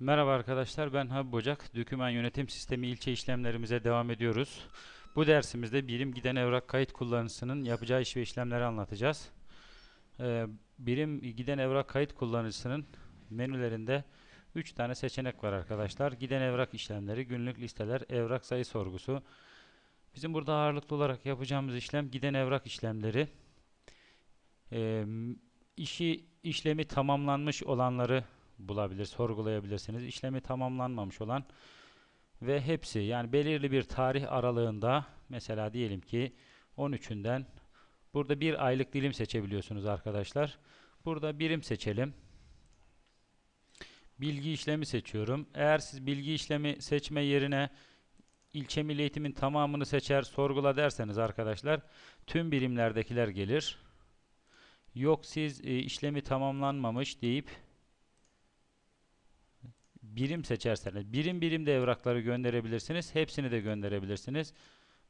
Merhaba arkadaşlar ben Habib Ocak. Döküman yönetim sistemi ilçe işlemlerimize devam ediyoruz. Bu dersimizde birim giden evrak kayıt kullanıcısının yapacağı iş ve işlemleri anlatacağız. Ee, birim giden evrak kayıt kullanıcısının menülerinde 3 tane seçenek var arkadaşlar. Giden evrak işlemleri, günlük listeler, evrak sayı sorgusu. Bizim burada ağırlıklı olarak yapacağımız işlem giden evrak işlemleri. Ee, işi işlemi tamamlanmış olanları bulabilir, sorgulayabilirsiniz. İşlemi tamamlanmamış olan ve hepsi yani belirli bir tarih aralığında mesela diyelim ki 13'ünden burada bir aylık dilim seçebiliyorsunuz arkadaşlar. Burada birim seçelim. Bilgi işlemi seçiyorum. Eğer siz bilgi işlemi seçme yerine ilçe milli eğitimin tamamını seçer sorgula derseniz arkadaşlar tüm birimlerdekiler gelir. Yok siz e, işlemi tamamlanmamış deyip birim seçerseniz birim birim de evrakları gönderebilirsiniz. Hepsini de gönderebilirsiniz.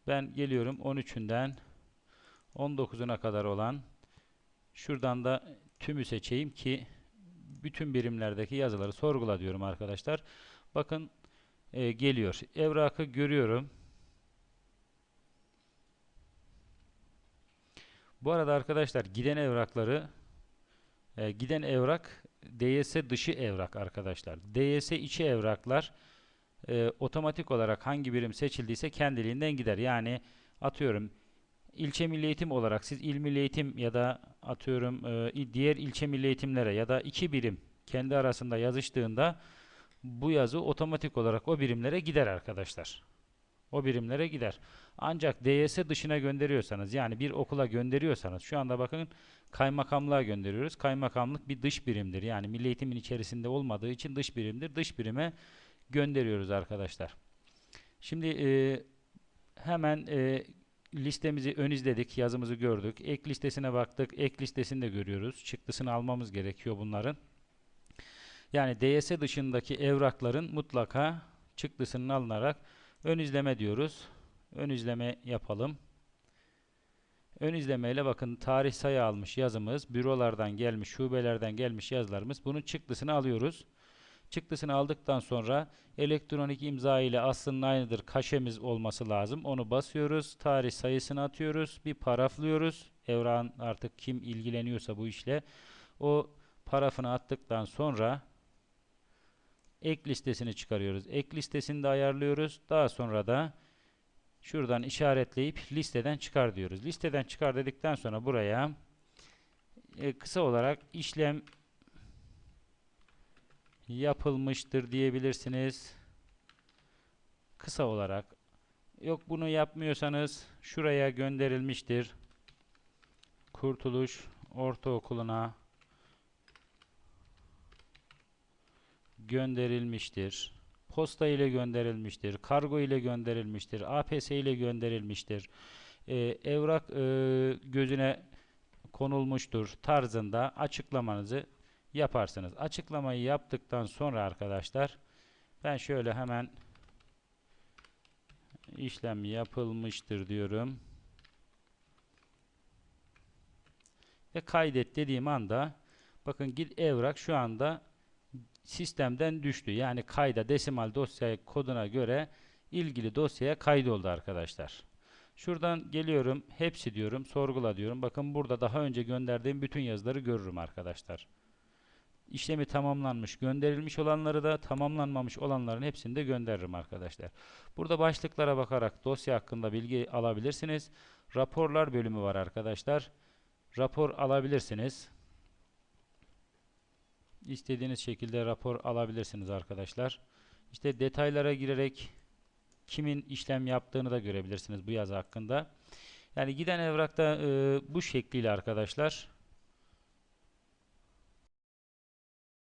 Ben geliyorum 13'ünden 19'una kadar olan şuradan da tümü seçeyim ki bütün birimlerdeki yazıları sorgula diyorum arkadaşlar. Bakın e, geliyor. Evrakı görüyorum. Bu arada arkadaşlar giden evrakları e, giden evrak DS dışı evrak arkadaşlar. DS içi evraklar e, otomatik olarak hangi birim seçildiyse kendiliğinden gider. Yani atıyorum ilçe milli eğitim olarak siz il milli eğitim ya da atıyorum e, diğer ilçe milli eğitimlere ya da iki birim kendi arasında yazıştığında bu yazı otomatik olarak o birimlere gider arkadaşlar. O birimlere gider. Ancak DS dışına gönderiyorsanız yani bir okula gönderiyorsanız şu anda bakın kaymakamlığa gönderiyoruz. Kaymakamlık bir dış birimdir. Yani milli eğitimin içerisinde olmadığı için dış birimdir. Dış birime gönderiyoruz arkadaşlar. Şimdi e, hemen e, listemizi ön izledik. Yazımızı gördük. Ek listesine baktık. Ek listesini de görüyoruz. Çıktısını almamız gerekiyor bunların. Yani DS dışındaki evrakların mutlaka çıktısının alınarak ön izleme diyoruz. Ön izleme yapalım. Ön izlemeyle bakın tarih sayı almış yazımız, bürolardan gelmiş, şubelerden gelmiş yazılarımız. Bunun çıktısını alıyoruz. Çıktısını aldıktan sonra elektronik imza ile aslının aynıdır kaşemiz olması lazım. Onu basıyoruz. Tarih sayısını atıyoruz. Bir paraflıyoruz. Evran artık kim ilgileniyorsa bu işle o parafını attıktan sonra ek listesini çıkarıyoruz. Ek listesini de ayarlıyoruz. Daha sonra da şuradan işaretleyip listeden çıkar diyoruz. Listeden çıkar dedikten sonra buraya e, kısa olarak işlem yapılmıştır diyebilirsiniz. Kısa olarak. Yok bunu yapmıyorsanız şuraya gönderilmiştir. Kurtuluş Ortaokulu'na gönderilmiştir. Posta ile gönderilmiştir. Kargo ile gönderilmiştir. APS ile gönderilmiştir. Ee, evrak e, gözüne konulmuştur tarzında açıklamanızı yaparsınız. Açıklamayı yaptıktan sonra arkadaşlar ben şöyle hemen işlem yapılmıştır diyorum. Ve kaydet dediğim anda bakın git evrak şu anda sistemden düştü. Yani kayda desimal dosya koduna göre ilgili dosyaya kaydoldu arkadaşlar. Şuradan geliyorum. Hepsi diyorum. Sorgula diyorum. Bakın burada daha önce gönderdiğim bütün yazıları görürüm arkadaşlar. İşlemi tamamlanmış, gönderilmiş olanları da tamamlanmamış olanların hepsini de gönderirim arkadaşlar. Burada başlıklara bakarak dosya hakkında bilgi alabilirsiniz. Raporlar bölümü var arkadaşlar. Rapor alabilirsiniz. İstediğiniz şekilde rapor alabilirsiniz arkadaşlar. İşte detaylara girerek kimin işlem yaptığını da görebilirsiniz bu yazı hakkında. Yani giden evrakta e, bu şekliyle arkadaşlar